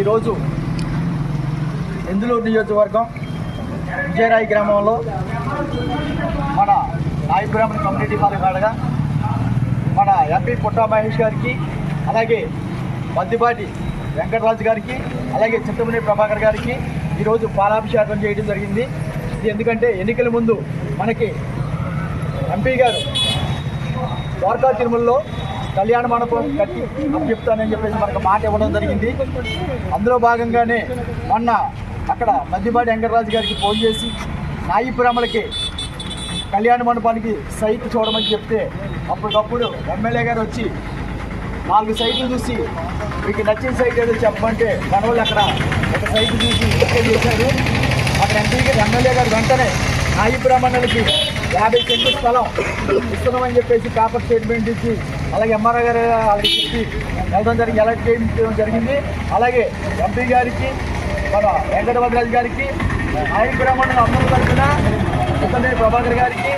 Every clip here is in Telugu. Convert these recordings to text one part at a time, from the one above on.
ఈరోజు ఎందులూరు నియోజకవర్గం విజయరాయి గ్రామంలో మన నాయకురామని కమ్యూనిటీ హాల్ కాడగా మన ఎంపీ పుట్టా మహేష్ గారికి అలాగే మద్దిపాటి వెంకటరాజు గారికి అలాగే చిత్తమనే ప్రభాకర్ గారికి ఈరోజు పాలాభిషేకం చేయడం జరిగింది. ఇది ఎందుకంటే ఎన్నికల ముందు మనకి ఎంపీ గారు ద్వారకా తిరుమలలో కళ్యాణ మండపం కట్టి అప్పచెప్తానని చెప్పేసి మనకు మాట ఇవ్వడం జరిగింది. అందులో భాగంగానే మొన్న అక్కడ మద్దిపాటి వెంకటరాజు గారికి ఫోన్ చేసి నాయిపురమ్మలకి కళ్యాణ మండపానికి సైట్ చూడమని చెప్తే అప్పటికప్పుడు ఎమ్మెల్యే గారు వచ్చి నాలుగు సైట్లు చూసి మీకు నచ్చిన సైట్ ఏదో చెప్పమంటే మనవాళ్ళు అక్కడ ఒక సైట్ చూసి ఓకే చేశారు. అక్కడ ఎంపీ గారు ఎమ్మెల్యే గారు వెంటనే నాయి బ్రాహ్మణులకి యాభై సెంట్లు స్థలం ఇస్తున్నామని చెప్పేసి పేపర్ స్టేట్మెంట్ ఇచ్చి అలాగే ఎంఆర్ఓ గారు వాళ్ళకి చెప్పి వెళ్ళడం జరిగి ఎలక్ట్ చేయడం జరిగింది. అలాగే ఎంపీ గారికి మన వెంకటభద్రాజు గారికి నాయి బ్రాహ్మణులు అందరూ తరఫున ముఖ్యమంత్రి ప్రభాకర్ గారికి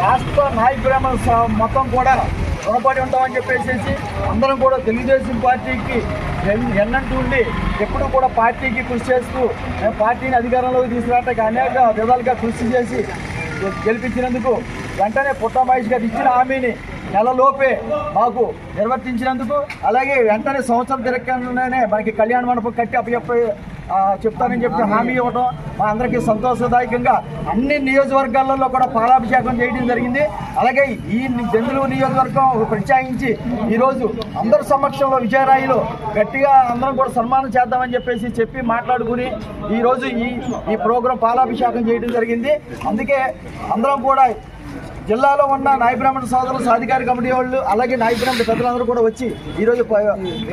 రాష్ట్ర నాయక బ్రాహ్మణ మొత్తం కూడా రుణపడి ఉంటామని చెప్పేసి అందరం కూడా తెలుగుదేశం పార్టీకి ఎన్నంటూ ఉండి ఎప్పుడు కూడా పార్టీకి కృషి చేస్తూ మేము పార్టీని అధికారంలోకి తీసుకురావడానికి అనేక విధాలుగా కృషి చేసి గెలిపించినందుకు వెంటనే పుట్ట మహేష్ గారు ఇచ్చిన హామీని నెలలోపే మాకు నిర్వర్తించినందుకు అలాగే వెంటనే సంవత్సరం తిరగకుండానే మనకి కళ్యాణ మండపం కట్టి అప్పచెప్పి చెప్తానని చెప్పి హామీ ఇవ్వడం మా అందరికీ సంతోషదాయకంగా అన్ని నియోజకవర్గాలలో కూడా పాలాభిషేకం చేయడం జరిగింది. అలాగే ఈ జంతులు నియోజకవర్గం ప్రత్యేకించి ఈరోజు అందరి సమక్షంలో విజయరాయిలో గట్టిగా అందరం కూడా సన్మానం చేద్దామని చెప్పేసి చెప్పి మాట్లాడుకుని ఈరోజు ఈ ఈ ప్రోగ్రాం పాలాభిషేకం చేయడం జరిగింది. అందుకే అందరం కూడా జిల్లాలో ఉన్న నాయబ్రాహ్మణ సోదరులు సాధికార కమిటీ వాళ్ళు అలాగే నాయబ్రాహ్మణ పెద్దలందరూ కూడా వచ్చి ఈరోజు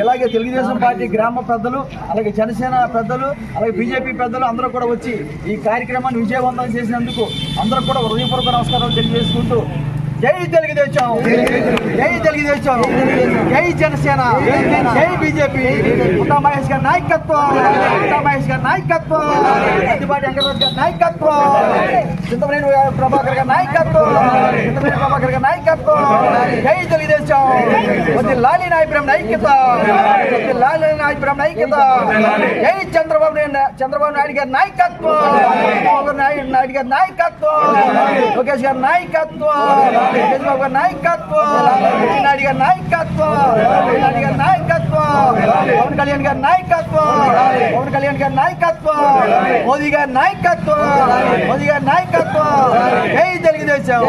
ఇలాగే తెలుగుదేశం పార్టీ గ్రామ పెద్దలు అలాగే జనసేన పెద్దలు అలాగే బీజేపీ పెద్దలు అందరూ కూడా వచ్చి ఈ కార్యక్రమాన్ని విజయవంతం చేసినందుకు అందరూ కూడా హృదయపూర్వక నమస్కారాలు తెలియజేసుకుంటూ జై తెలుగుదేశం! జై తెలుగుదేశం! జై జనసేన జై బీజేపీ పుట్టా మహేష్ గారి నాయకత్వం పుట్టా మహేష్ గారి నాయకత్వం అద్దిపాటి వెంకటరాజు గారి నాయకత్వం చింతమనేని ప్రభాకర్ గారి నాయకత్వం చింతమనేని ప్రభాకర్ గారి నాయకత్వం జై తెలుగుదేశం వద్ది లాలి నాయపురం ఐక్యత వద్ది లాలి నాయపురం ఐక్యత జై చంద్రబాబు చంద్రబాబు నాయుడు గారి నాయకత్వం నాయుడు గారి నాయకత్వం లోకేష్ గారి నాయకత్వం నాయకత్వం నాయుడు గారి నాయకత్వం పవన్ కళ్యాణ్ గారి నాయకత్వం. పవన్ కళ్యాణ్ గారి నాయకత్వం. మోదీ గారి నాయకత్వం మోదీ గారి నాయకత్వం జై తెలుగుదేశం.